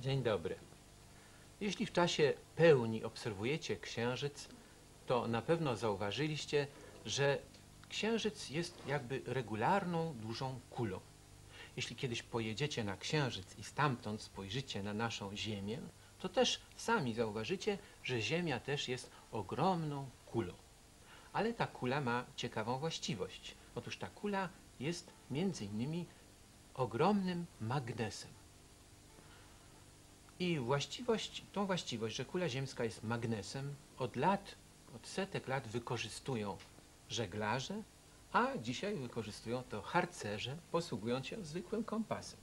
Dzień dobry. Jeśli w czasie pełni obserwujecie księżyc, to na pewno zauważyliście, że księżyc jest jakby regularną, dużą kulą. Jeśli kiedyś pojedziecie na księżyc i stamtąd spojrzycie na naszą Ziemię, to też sami zauważycie, że Ziemia też jest ogromną kulą. Ale ta kula ma ciekawą właściwość. Otóż ta kula jest między innymi ogromnym magnesem. I właściwość, tą właściwość, że kula ziemska jest magnesem, od lat, od setek lat wykorzystują żeglarze, a dzisiaj wykorzystują to harcerze, posługując się zwykłym kompasem.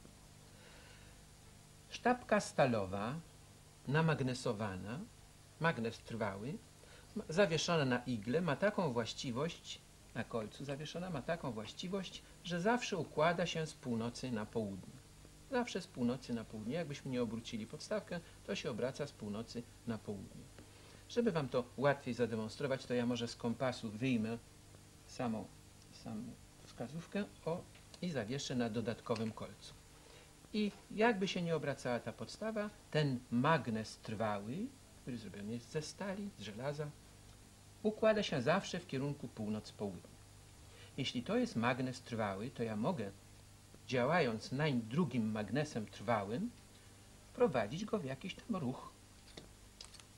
Sztabka stalowa, namagnesowana, magnes trwały, zawieszona na igle, ma taką właściwość, na kolcu zawieszona, ma taką właściwość, że zawsze układa się z północy na południe. Zawsze z północy na południe. Jakbyśmy nie obrócili podstawkę, to się obraca z północy na południe. Żeby Wam to łatwiej zademonstrować, to ja może z kompasu wyjmę samą, samą wskazówkę o, i zawieszę na dodatkowym kolcu. I jakby się nie obracała ta podstawa, ten magnes trwały, który zrobiony jest ze stali, z żelaza, układa się zawsze w kierunku północ-południe. Jeśli to jest magnes trwały, to ja mogę, działając nań drugim magnesem trwałym, wprowadzić go w jakiś tam ruch.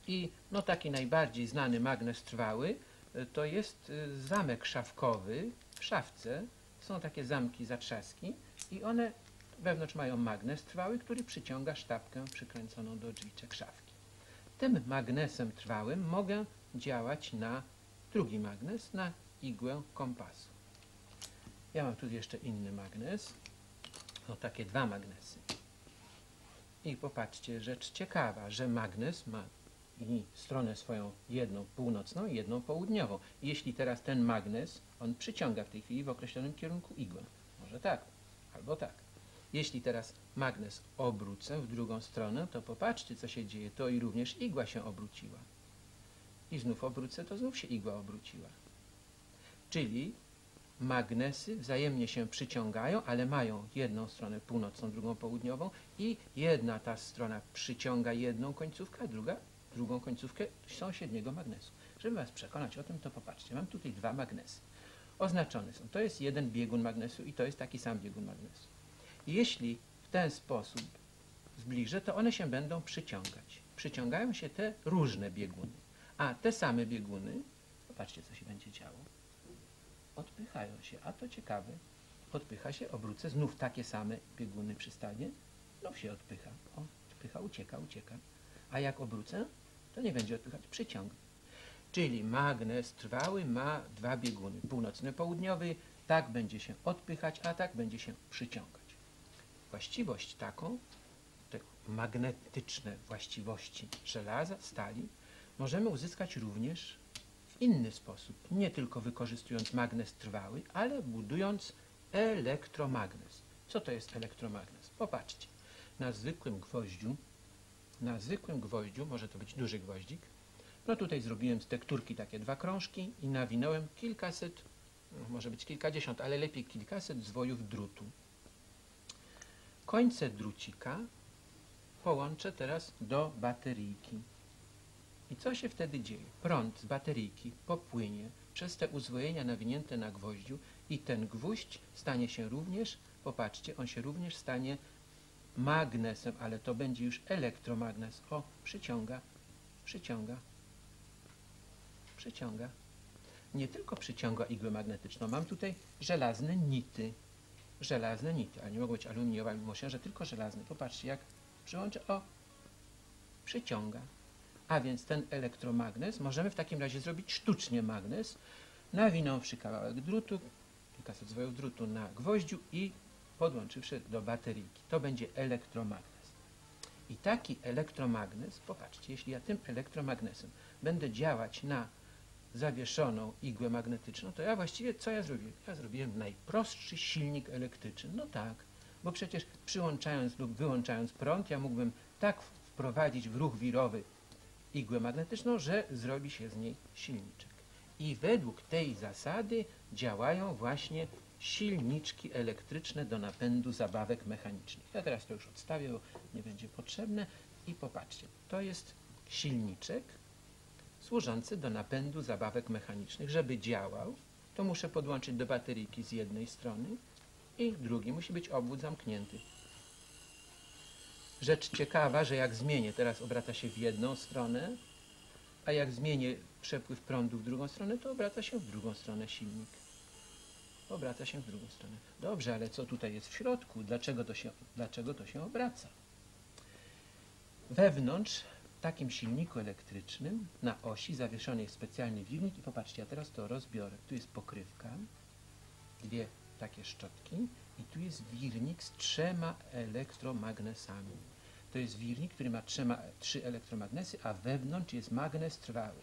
I no taki najbardziej znany magnes trwały y, to jest y, zamek szafkowy w szafce. Są takie zamki zatrzaski i one wewnątrz mają magnes trwały, który przyciąga sztabkę przykręconą do drzwiczek szafki. Tym magnesem trwałym mogę działać na drugi magnes, na igłę kompasu. Ja mam tu jeszcze inny magnes. No takie dwa magnesy. I popatrzcie, rzecz ciekawa, że magnes ma i stronę swoją jedną północną i jedną południową. Jeśli teraz ten magnes, on przyciąga w tej chwili w określonym kierunku igłę. Może tak, albo tak. Jeśli teraz magnes obrócę w drugą stronę, to popatrzcie, co się dzieje. To i również igła się obróciła. I znów obrócę, to znów się igła obróciła. Czyli magnesy wzajemnie się przyciągają, ale mają jedną stronę północną, drugą południową i jedna ta strona przyciąga jedną końcówkę, a druga drugą końcówkę sąsiedniego magnesu. Żeby Was przekonać o tym, to popatrzcie, mam tutaj dwa magnesy. Oznaczone są. To jest jeden biegun magnesu i to jest taki sam biegun magnesu. Jeśli w ten sposób zbliżę, to one się będą przyciągać. Przyciągają się te różne bieguny. A te same bieguny, popatrzcie, co się będzie działo, odpychają się. A to ciekawe, odpycha się, obrócę, znów takie same bieguny przystanie, znów się odpycha. O, odpycha, ucieka, ucieka. A jak obrócę, to nie będzie odpychać, przyciąga. Czyli magnes trwały ma dwa bieguny, północny, południowy, tak będzie się odpychać, a tak będzie się przyciągać. Właściwość taką, te magnetyczne właściwości żelaza, stali, możemy uzyskać również w inny sposób, nie tylko wykorzystując magnes trwały, ale budując elektromagnes. Co to jest elektromagnes? Popatrzcie, na zwykłym gwoździu, na zwykłym gwoździu, może to być duży gwoździk, no tutaj zrobiłem z tekturki takie dwa krążki i nawinąłem kilkaset, no może być kilkadziesiąt, ale lepiej kilkaset zwojów drutu. Końce drucika połączę teraz do bateryjki. I co się wtedy dzieje? Prąd z bateryjki popłynie przez te uzwojenia nawinięte na gwoździu i ten gwóźdź stanie się również, popatrzcie, on się również stanie magnesem, ale to będzie już elektromagnes. O, przyciąga, przyciąga, przyciąga. Nie tylko przyciąga igłę magnetyczną, mam tutaj żelazne nity. Żelazne nity, ale nie mogą być aluminiowe, mimo że tylko żelazne. Popatrzcie, jak przyłączę, o, przyciąga. A więc ten elektromagnes możemy w takim razie zrobić sztucznie magnes, nawinąwszy kawałek drutu, kilkaset zwojów drutu na gwoździu i podłączywszy do bateryjki. To będzie elektromagnes. I taki elektromagnes, popatrzcie, jeśli ja tym elektromagnesem będę działać na zawieszoną igłę magnetyczną, to ja właściwie co ja zrobiłem? Ja zrobiłem najprostszy silnik elektryczny. No tak, bo przecież przyłączając lub wyłączając prąd, ja mógłbym tak wprowadzić w ruch wirowy igłę magnetyczną, że zrobi się z niej silniczek. I według tej zasady działają właśnie silniczki elektryczne do napędu zabawek mechanicznych. Ja teraz to już odstawię, bo nie będzie potrzebne. I popatrzcie, to jest silniczek służący do napędu zabawek mechanicznych. Żeby działał, to muszę podłączyć do bateryjki z jednej strony i drugi musi być obwód zamknięty. Rzecz ciekawa, że jak zmienię, teraz obraca się w jedną stronę, a jak zmienię przepływ prądu w drugą stronę, to obraca się w drugą stronę silnik. Obraca się w drugą stronę. Dobrze, ale co tutaj jest w środku? Dlaczego to się, dlaczego to się obraca? Wewnątrz w takim silniku elektrycznym na osi zawieszony jest specjalny wirnik i popatrzcie, ja teraz to rozbiorę. Tu jest pokrywka, dwie takie szczotki i tu jest wirnik z trzema elektromagnesami. To jest wirnik, który ma trzema, trzy elektromagnesy, a wewnątrz jest magnes trwały.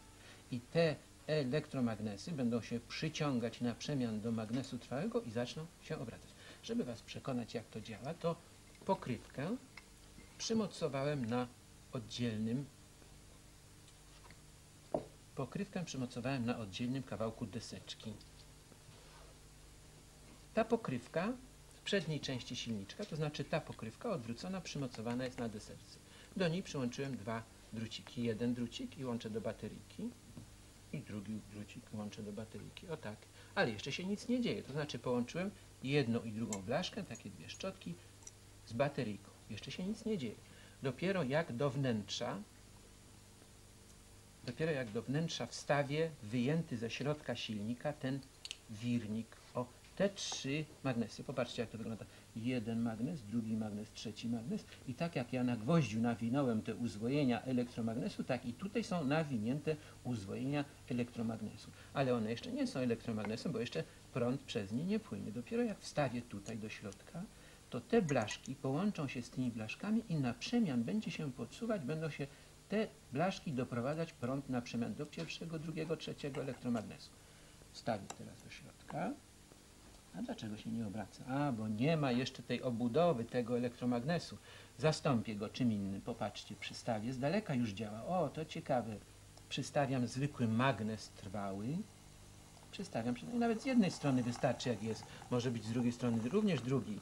I te elektromagnesy będą się przyciągać na przemian do magnesu trwałego i zaczną się obracać. Żeby Was przekonać, jak to działa, to pokrywkę przymocowałem na oddzielnym pokrywkę przymocowałem na oddzielnym kawałku deseczki. Ta pokrywka przedniej części silniczka, to znaczy ta pokrywka odwrócona, przymocowana jest na deseczce. Do niej przyłączyłem dwa druciki. Jeden drucik i łączę do bateryjki i drugi drucik łączę do bateryjki. O tak. Ale jeszcze się nic nie dzieje. To znaczy połączyłem jedną i drugą blaszkę, takie dwie szczotki z bateryjką. Jeszcze się nic nie dzieje. Dopiero jak do wnętrza dopiero jak do wnętrza wstawię wyjęty ze środka silnika ten wirnik. Te trzy magnesy. Popatrzcie, jak to wygląda. Jeden magnes, drugi magnes, trzeci magnes. I tak jak ja na gwoździu nawinąłem te uzwojenia elektromagnesu, tak i tutaj są nawinięte uzwojenia elektromagnesu. Ale one jeszcze nie są elektromagnesem, bo jeszcze prąd przez nie nie płynie. Dopiero jak wstawię tutaj do środka, to te blaszki połączą się z tymi blaszkami i na przemian będzie się podsuwać, będą się te blaszki doprowadzać prąd na przemian do pierwszego, drugiego, trzeciego elektromagnesu. Wstawię teraz do środka. A dlaczego się nie obraca? A, bo nie ma jeszcze tej obudowy tego elektromagnesu. Zastąpię go czym innym. Popatrzcie, przystawię. Z daleka już działa. O, to ciekawe. Przystawiam zwykły magnes trwały. Przystawiam, i nawet z jednej strony wystarczy jak jest. Może być z drugiej strony również drugi.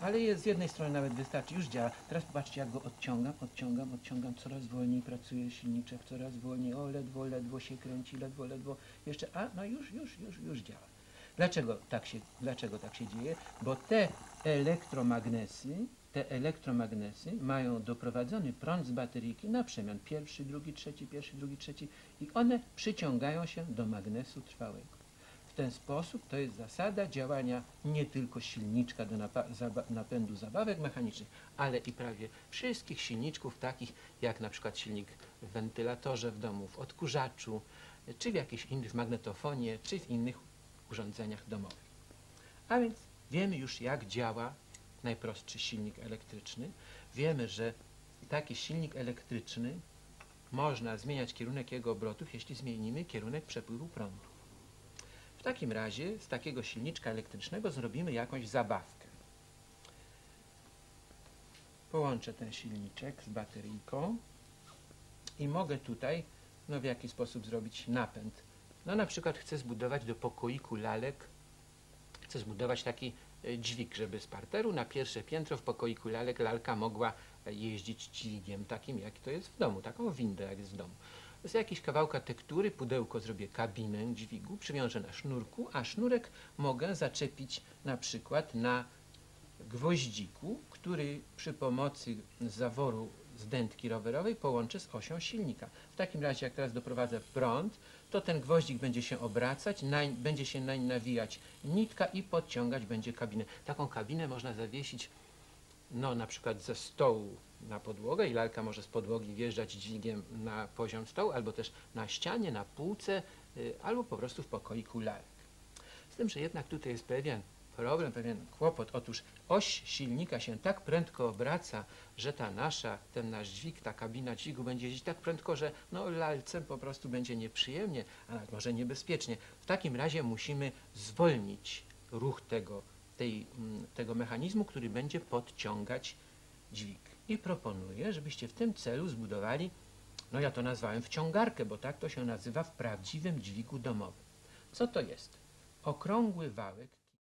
Ale jest z jednej strony nawet wystarczy, już działa. Teraz popatrzcie, jak go odciągam, odciągam, odciągam, coraz wolniej pracuje silniczek, coraz wolniej, o ledwo, ledwo się kręci, ledwo, ledwo, jeszcze, a no już, już, już, już działa. Dlaczego tak się, dlaczego tak się dzieje? Bo te elektromagnesy, te elektromagnesy mają doprowadzony prąd z bateryjki na przemian pierwszy, drugi, trzeci, pierwszy, drugi, trzeci i one przyciągają się do magnesu trwałego. W ten sposób to jest zasada działania nie tylko silniczka do napędu zabawek mechanicznych, ale i prawie wszystkich silniczków takich jak na przykład silnik w wentylatorze w domu, w odkurzaczu, czy w jakiejś innych, magnetofonie, czy w innych urządzeniach domowych. A więc wiemy już jak działa najprostszy silnik elektryczny. Wiemy, że taki silnik elektryczny można zmieniać kierunek jego obrotów, jeśli zmienimy kierunek przepływu prądu. W takim razie z takiego silniczka elektrycznego zrobimy jakąś zabawkę. Połączę ten silniczek z bateryjką i mogę tutaj no, w jaki sposób zrobić napęd. No na przykład chcę zbudować do pokoiku lalek, chcę zbudować taki e, dźwig, żeby z parteru na pierwsze piętro w pokoiku lalek lalka mogła e, jeździć dźwigiem takim, jak to jest w domu, taką windę, jak jest w domu. Z jakiejś kawałka tektury pudełko zrobię kabinę dźwigu, przywiążę na sznurku, a sznurek mogę zaczepić na przykład na gwoździku, który przy pomocy zaworu z dętki rowerowej połączę z osią silnika. W takim razie, jak teraz doprowadzę prąd, to ten gwoździk będzie się obracać, nań, będzie się nań nawijać nitka i podciągać będzie kabinę. Taką kabinę można zawiesić no, na przykład ze stołu na podłogę i lalka może z podłogi wjeżdżać dźwigiem na poziom stołu, albo też na ścianie, na półce, y, albo po prostu w pokoiku lalek. Z tym, że jednak tutaj jest pewien problem, pewien kłopot. Otóż oś silnika się tak prędko obraca, że ta nasza, ten nasz dźwig, ta kabina dźwigu będzie jeździć tak prędko, że no, lalce po prostu będzie nieprzyjemnie, a nawet może niebezpiecznie. W takim razie musimy zwolnić ruch tego, tej, mm, tego mechanizmu, który będzie podciągać dźwig. I proponuję, żebyście w tym celu zbudowali, no ja to nazwałem wciągarkę, bo tak to się nazywa w prawdziwym dźwigu domowym. Co to jest? Okrągły wałek